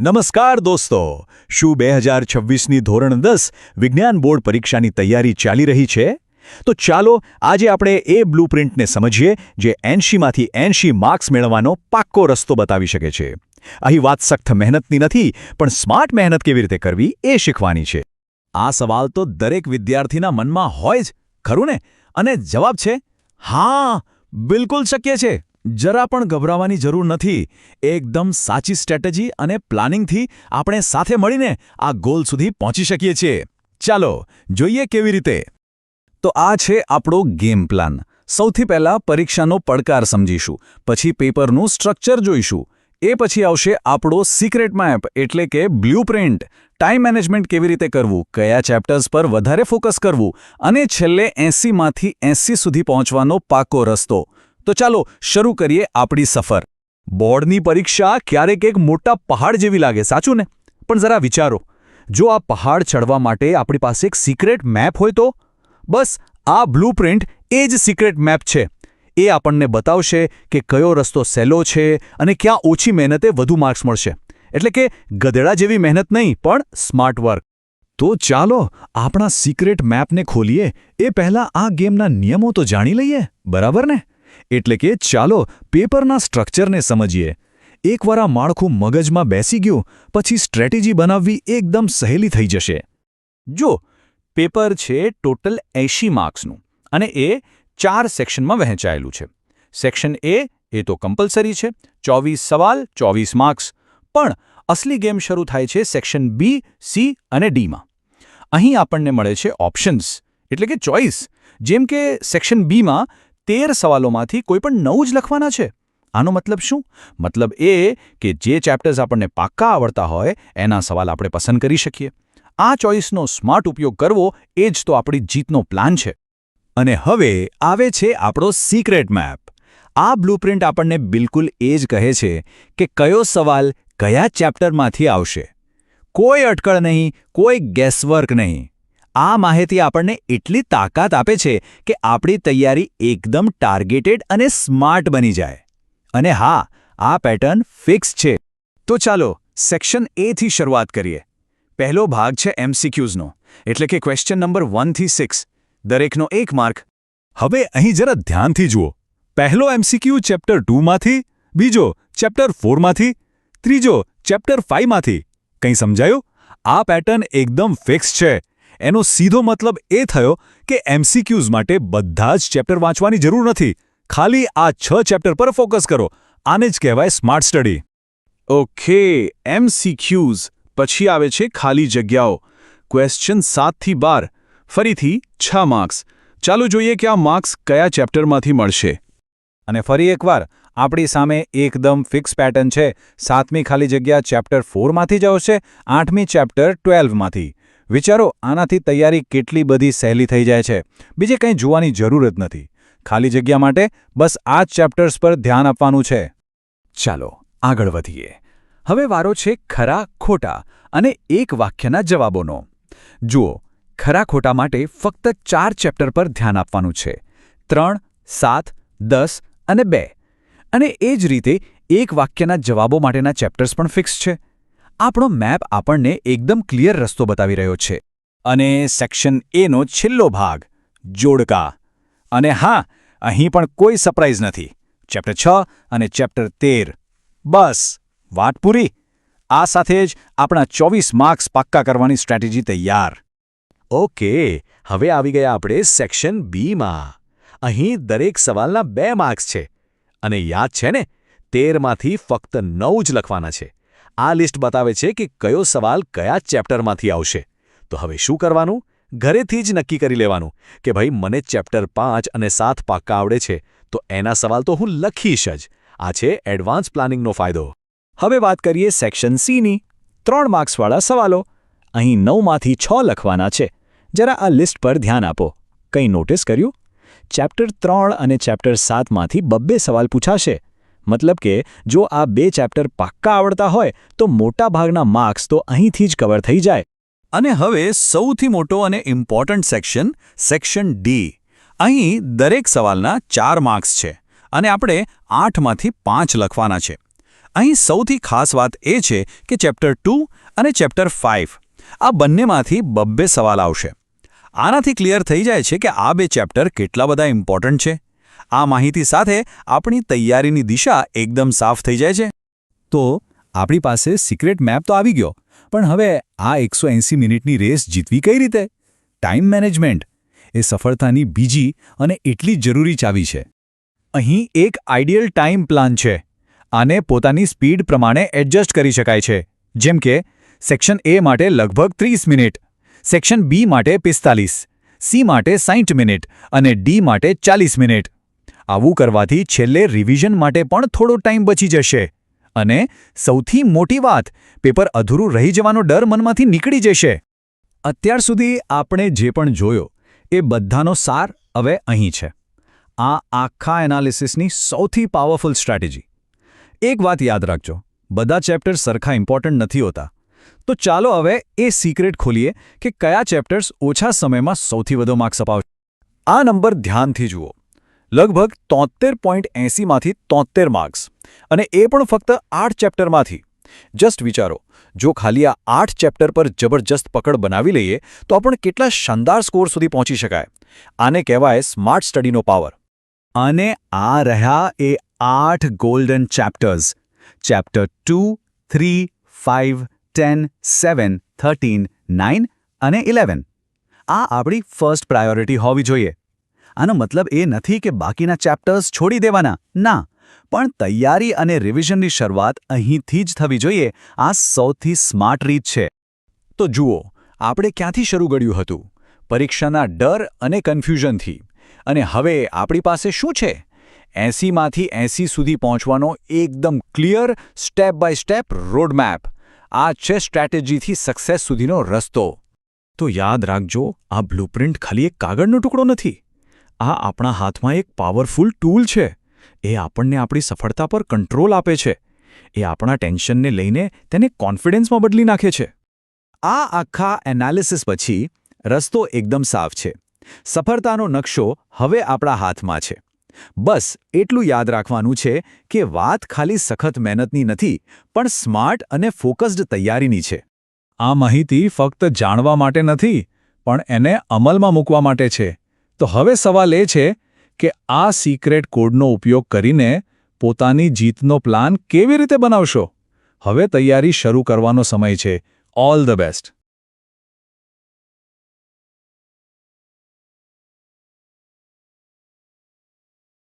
નમસ્કાર દોસ્તો. શું બે હજાર છવ્વીસની ધોરણ દસ વિજ્ઞાન બોર્ડ પરીક્ષાની તૈયારી ચાલી રહી છે? તો ચાલો આજે આપણે એ બ્લુપ્રિન્ટને સમજીએ જે એંશીમાંથી એંશી માર્ક્સ મેળવવાનો પાક્કો રસ્તો બતાવી શકે છે. અહીં વાત સખ્ત મહેનતની નથી, પણ સ્માર્ટ મહેનત કેવી રીતે કરવી એ શીખવાની છે. આ સવાલ તો દરેક વિદ્યાર્થીના મનમાં હોય જ, ખરું ને? અને જવાબ છે, હા, બિલકુલ શક્ય છે. જરા પણ ગભરાવાની જરૂર નથી. એકદમ સાચી સ્ટ્રેટેજી અને પ્લાનિંગથી આપણે સાથે મળીને આ ગોલ સુધી પહોંચી શકીએ છીએ. ચાલો, જોઈએ કેવી રીતે. તો આ છે આપણો ગેમ પ્લાન. સૌથી પહેલા પરીક્ષાનો પડકાર સમજીશું, પછી પેપરનું સ્ટ્રક્ચર જોઈશું. એ પછી આવશે આપણો સિક્રેટ મેપ એટલે કે બ્લ્યુપ્રિન્ટ ટાઈમ મેનેજમેન્ટ કેવી રીતે કરવું? કયા ચેપ્ટર્સ પર વધારે ફોકસ કરવું? અને છેલ્લે એંસીમાંથી એંસી સુધી પહોંચવાનો પાકો રસ્તો. તો ચાલો શરૂ કરીએ આપણી સફર. બોર્ડની પરીક્ષા ક્યારેક એક મોટા પહાડ જેવી લાગે, સાચું ને? પણ જરા વિચારો. જો આ પહાડ ચડવા માટે આપણી પાસે એક સિક્રેટ મેપ હોય તો? બસ, આ બ્લુ એ જ સિક્રેટ મેપ છે. એ આપણને બતાવશે કે કયો રસ્તો સહેલો છે અને ક્યાં ઓછી મહેનતે વધુ માર્ક્સ મળશે. એટલે કે ગધેડા જેવી મહેનત નહીં, પણ સ્માર્ટ વર્ક તો ચાલો આપણા સિક્રેટ મેપને ખોલીએ. એ પહેલાં આ ગેમના નિયમો તો જાણી લઈએ, બરાબર ને? એટલે કે ચાલો પેપરના સ્ટ્રક્ચરને સમજીએ. એકવાર આ માળખું મગજમાં બેસી ગયું, પછી સ્ટ્રેટેજી બનાવવી એકદમ સહેલી થઈ જશે. જો, પેપર છે ટોટલ એંશી માર્ક્સનું અને એ ચાર સેક્શનમાં વહેંચાયેલું છે. સેક્શન એ એ તો કમ્પલસરી છે, ચોવીસ સવાલ, ચોવીસ માર્ક્સ. પણ અસલી ગેમ શરૂ થાય છે સેક્શન બી, સી અને ડીમાં. અહીં આપણને મળે છે ઓપ્શન્સ, એટલે કે ચોઇસ જેમ કે સેક્શન બીમાં તેર સવાલોમાંથી કોઈ પણ નવું જ લખવાના છે. આનો મતલબ શું? મતલબ એ કે જે ચેપ્ટર્સ આપણને પાક્કા આવડતા હોય, એના સવાલ આપણે પસંદ કરી શકીએ. આ ચોઇસનો સ્માર્ટ ઉપયોગ કરવો એ જ તો આપણી જીતનો પ્લાન છે. અને હવે આવે છે આપણો સિક્રેટ મેપ આ બ્લુપ્રિન્ટ આપણને બિલકુલ એ જ કહે છે કે કયો સવાલ કયા ચેપ્ટરમાંથી આવશે. કોઈ અટકળ નહીં, કોઈ ગેસવર્ક નહીં. આ માહિતી આપણને એટલી તાકાત આપે છે કે આપણી તૈયારી એકદમ ટાર્ગેટેડ અને સ્માર્ટ બની જાય. અને હા, આ પેટર્ન ફિક્સ છે. તો ચાલો, સેક્શન એથી શરૂઆત કરીએ. પહેલો ભાગ છે એમસીક્યુઝનો, એટલે કે ક્વેશ્ચન નંબર વનથી સિક્સ. દરેકનો એક માર્ક. હવે અહીં જરા ધ્યાનથી જુઓ. પહેલો એમસીક્યુ ચેપ્ટર ટુમાંથી, બીજો ચેપ્ટર ફોરમાંથી, ત્રીજો ચેપ્ટર ફાઇવમાંથી કંઈ સમજાયું? આ પેટર્ન એકદમ ફિક્સ છે. એનો સીધો મતલબ એ થયો કે એમસીક્યુઝ માટે બધા જ ચેપ્ટર વાંચવાની જરૂર નથી. ખાલી આ છ ચેપ્ટર પર ફોકસ કરો. આને જ કહેવાય સ્માર્ટ સ્ટડી. Okay, MCQs. પછી આવે છે ખાલી જગ્યાઓ. ક્વેશ્ચન સાતથી બાર. ફરીથી છ માર્ક્સ. ચાલો જોઈએ કે આ માર્ક્સ કયા ચેપ્ટરમાંથી મળશે. અને ફરી એકવાર, આપણી સામે એકદમ ફિક્સ પેટર્ન છે. સાતમી ખાલી જગ્યા ચેપ્ટર ફોરમાંથી જ આવશે, આઠમી ચેપ્ટર ટ્વેલ્વમાંથી. વિચારો, આનાથી તૈયારી કેટલી બધી સહેલી થઈ જાય છે. બીજે કંઈ જોવાની જરૂર જ નથી. ખાલી જગ્યા માટે બસ આ ચેપ્ટર્સ પર ધ્યાન આપવાનું છે. ચાલો, આગળ વધીએ. હવે વારો છે ખરા ખોટા અને એક વાક્યના જવાબોનો. જુઓ, ખરા ખોટા માટે ફક્ત ચાર ચેપ્ટર પર ધ્યાન આપવાનું છે. ત્રણ, સાત, દસ અને બે. અને એ જ રીતે એક વાક્યના જવાબો માટેના ચેપ્ટર્સ પણ ફિક્સ છે. આપણો મેપ આપણને એકદમ ક્લિયર રસ્તો બતાવી રહ્યો છે. અને સેક્શન એનો છેલ્લો ભાગ, જોડકા. અને હા, અહીં પણ કોઈ સરપ્રાઇઝ નથી. ચેપ્ટર છ અને ચેપ્ટર તેર. બસ, વાત પૂરી? આ સાથે જ આપણા ચોવીસ માર્ક્સ પાક્કા કરવાની સ્ટ્રેટેજી તૈયાર. ઓકે, હવે આવી ગયા આપણે સેક્શન બીમાં અહીં દરેક સવાલના બે માર્ક્સ છે. અને યાદ છે ને, તેરમાંથી ફક્ત નવ જ લખવાના છે. આ લિસ્ટ બતાવે છે કે કયો સવાલ કયા ચેપ્ટરમાંથી આવશે. તો હવે શું કરવાનું? ઘરેથી જ નક્કી કરી લેવાનું કે ભાઈ, મને ચેપ્ટર પાંચ અને સાત પાક્કા આવડે છે, તો એના સવાલ તો હું લખીશ જ. આ છે એડવાન્સ પ્લાનિંગનો ફાયદો. હવે વાત કરીએ સેક્શન સીની ત્રણ માર્ક્સવાળા સવાલો. અહીં નવમાંથી છ લખવાના છે. જરા આ લિસ્ટ પર ધ્યાન આપો. કંઈ નોટિસ કર્યું? ચેપ્ટર ત્રણ અને ચેપ્ટર સાતમાંથી બબ્બે સવાલ પૂછાશે. મતલબ કે જો આ બે ચેપ્ટર પાક્કા આવડતા હોય, તો મોટા ભાગના માર્ક્સ તો અહીંથી જ કવર થઈ જાય. અને હવે સૌથી મોટો અને ઇમ્પોર્ટન્ટ સેક્શન સેક્શન ડી અહીં દરેક સવાલના ચાર માર્ક્સ છે અને આપણે આઠમાંથી પાંચ લખવાના છે. અહીં સૌથી ખાસ વાત એ છે કે ચેપ્ટર ટુ અને ચેપ્ટર ફાઇવ આ બંનેમાંથી બબ્બે સવાલ આવશે. આનાથી ક્લિયર થઈ જાય છે કે આ બે ચેપ્ટર કેટલા બધા ઇમ્પોર્ટન્ટ છે. આ માહિતી સાથે આપણી તૈયારીની દિશા એકદમ સાફ થઈ જાય છે. તો, આપણી પાસે સિક્રેટ મેપ તો આવી ગયો, પણ હવે આ એકસો મિનિટની રેસ જીતવી કઈ રીતે? ટાઈમ મેનેજમેન્ટ એ સફળતાની બીજી અને એટલી જરૂરી ચાવી છે. અહીં એક આઈડિયલ ટાઈમ પ્લાન છે. આને પોતાની સ્પીડ પ્રમાણે એડજસ્ટ કરી શકાય છે. જેમ કે સેક્શન એ માટે લગભગ ત્રીસ મિનિટ સેક્શન બી માટે પિસ્તાલીસ સી માટે સાહીઠ મિનિટ અને ડી માટે ચાલીસ મિનિટ. આવું કરવાથી છેલ્લે રિવિઝન માટે પણ થોડો ટાઈમ બચી જશે. અને સૌથી મોટી વાત પેપર અધૂરું રહી જવાનો ડર મનમાંથી નીકળી જશે. અત્યાર સુધી આપણે જે પણ જોયો, એ બધાનો સાર હવે અહીં છે. આ આખા એનાલિસિસની સૌથી પાવરફુલ સ્ટ્રેટેજી એક વાત યાદ રાખજો, બધા ચેપ્ટર્સ સરખા ઇમ્પોર્ટન્ટ નથી હોતા. તો ચાલો હવે એ સિક્રેટ ખોલીએ કે કયા ચેપ્ટર્સ ઓછા સમયમાં સૌથી વધુ માર્ક્સ અપાવશે આ નંબર ધ્યાનથી જુઓ. લગભગ તોતેર પોઈન્ટ એંસીમાંથી તોતેર માર્ક્સ. અને એ પણ ફક્ત આઠ ચેપ્ટરમાંથી. જસ્ટ વિચારો, જો ખાલી આ આઠ ચેપ્ટર પર જબરજસ્ત પકડ બનાવી લઈએ, તો પણ કેટલા શાનદાર સ્કોર સુધી પહોંચી શકાય. આને કહેવાય સ્માર્ટ સ્ટડીનો પાવર. અને આ રહ્યા એ આઠ golden chapters chapter two three five ten seven thirteen nine અને ઇલેવન આ આપણી ફર્સ્ટ પ્રાયોરિટી હોવી જોઈએ. આનો મતલબ એ નથી કે બાકીના ચેપ્ટર્સ છોડી દેવાના. ના, પણ તૈયારી અને રિવિઝનની શરૂઆત અહીંથી જ થવી જોઈએ. આ સૌથી સ્માર્ટ રીત છે. તો જુઓ, આપણે ક્યાંથી શરૂ કર્યું હતું? પરીક્ષાના ડર અને કન્ફ્યુઝનથી અને હવે આપણી પાસે શું છે? એંસીમાંથી એંસી સુધી પહોંચવાનો એકદમ clear step by step roadmap આ છે સ્ટ્રેટેજીથી સક્સેસ સુધીનો રસ્તો. તો યાદ રાખજો, આ બ્લુપ્રિન્ટ ખાલી એક કાગળનો ટુકડો નથી. આ આપણા હાથમાં એક પાવરફુલ ટૂલ છે. એ આપણને આપણી સફળતા પર કંટ્રોલ આપે છે. એ આપણા ટેન્શનને લઈને તેને કોન્ફિડન્સમાં બદલી નાખે છે. આ આખા એનાલિસિસ પછી રસ્તો એકદમ સાફ છે. સફળતાનો નકશો હવે આપણા હાથમાં છે. બસ એટલું યાદ રાખવાનું છે કે વાત ખાલી સખત મહેનતની નથી, પણ સ્માર્ટ અને ફોકસ્ડ તૈયારીની છે. આ માહિતી ફક્ત જાણવા માટે નથી, પણ એને અમલમાં મૂકવા માટે છે. તો હવે સવાલ એ છે કે આ સિક્રેટ કોડનો ઉપયોગ કરીને પોતાની જીતનો પ્લાન કેવી રીતે બનાવશો? હવે તૈયારી શરૂ કરવાનો સમય છે. All the best